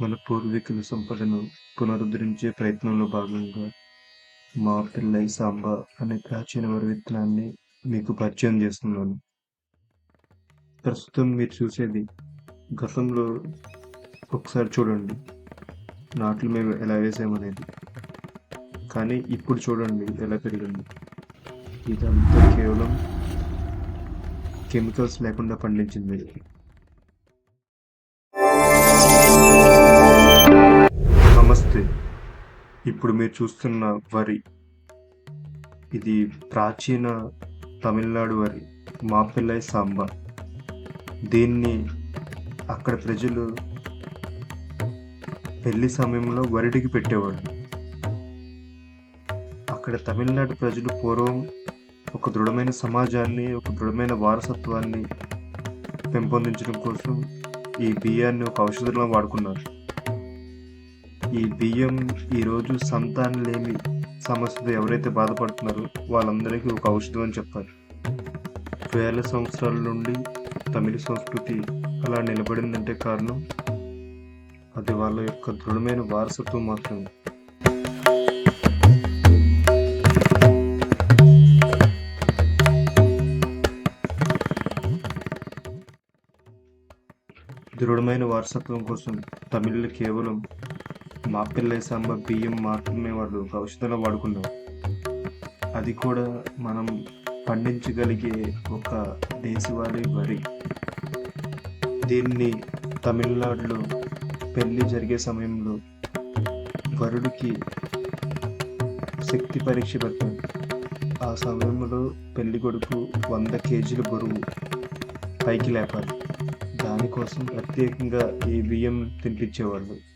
మన పూర్వీకుల సంపదను పునరుద్ధరించే ప్రయత్నంలో భాగంగా మా పిల్లై సాంబా అనే ప్రాచీన వరి విత్తనాన్ని మీకు పరిచయం చేస్తున్నాను. ప్రస్తుతం మీరు చూసేది గతంలో ఒకసారి చూడండి. నాట్లు మేము ఎలా వేసామనేది. కానీ ఇప్పుడు చూడండి ఎలా పెరిగింది. ఇదంతా కేవలం కెమికల్స్ లేకుండా పండించింది. ఇప్పుడు మీరు చూస్తున్న వరి ఇది ప్రాచీన తమిళనాడు వరి మాపిల్లై సాంబార్ దీన్ని అక్కడ ప్రజలు పెళ్ళి సమయంలో వరిడికి పెట్టేవాడు అక్కడ తమిళనాడు ప్రజలు పూర్వం ఒక దృఢమైన సమాజాన్ని ఒక దృఢమైన వారసత్వాన్ని పెంపొందించడం కోసం ఈ బియ్యాన్ని ఒక ఔషధంలో వాడుకున్నారు. ఈ బియ్యం ఈరోజు సంతానం లేని సమస్యతో ఎవరైతే బాధపడుతున్నారో వాళ్ళందరికీ ఒక ఔషధం అని చెప్పారు వేల సంవత్సరాల నుండి తమిళ సంస్కృతి అలా నిలబడిందంటే కారణం అది వాళ్ళ యొక్క దృఢమైన వారసత్వం మాత్రమే. దృఢమైన వారసత్వం కోసం తమిళులు కేవలం మా మాపిల్లై సాంబ బియ్యం మాత్రమే వాళ్ళు ఒక ఔషధంలో అది కూడా మనం పండించగలిగే ఒక దేశవాళీ వరి. దీన్ని తమిళనాడులో పెళ్ళి జరిగే సమయంలో వరుడికి శక్తి పరీక్ష పెడతారు ఆ సమయంలో పెళ్ళి కొడుకు వంద కేజీల బరువు పైకి లేపాలి. దానికోసం ప్రత్యేకంగా ఈ బియ్యం తినిపించేవాళ్ళు.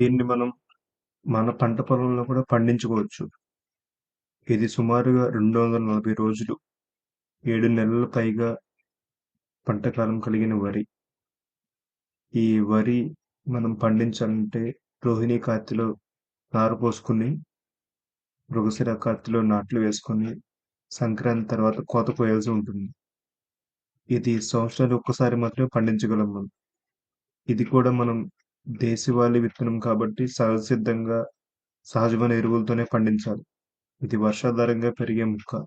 దీన్ని మనం మన పంట పొలంలో కూడా పండించుకోవచ్చు. ఇది సుమారుగా రెండు వందల నలభై రోజులు ఏడు నెలల పైగా పంటకాలం కలిగిన వరి. ఈ వరి మనం పండించాలంటే రోహిణి కార్తిలో నారు పోసుకుని మృగశిర కాతిలో నాట్లు వేసుకొని సంక్రాంతి తర్వాత కోత కోయాల్సి ఉంటుంది. ఇది సంవత్సరాలు ఒక్కసారి మాత్రమే పండించగలం మనం. ఇది కూడా మనం దేశవాళీ విత్తనం కాబట్టి సహజసిద్ధంగా సహజమైన ఎరువులతోనే పండించాలి. ఇది వర్షాధారంగా పెరిగే ముక్క.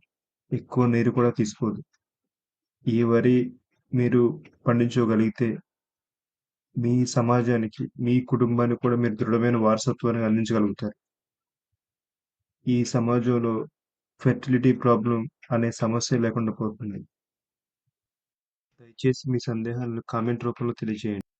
ఎక్కువ నీరు కూడా తీసుకోదు. ఈ వరి మీరు పండించగలిగితే మీ సమాజానికి మీ కుటుంబానికి కూడా మీరు దృఢమైన వారసత్వాన్ని అందించగలుగుతారు. ఈ సమాజంలో ఫెర్టిలిటీ ప్రాబ్లం అనే సమస్య లేకుండా పోతుంది. దయచేసి మీ సందేహాలను కామెంట్ రూపంలో తెలియజేయండి.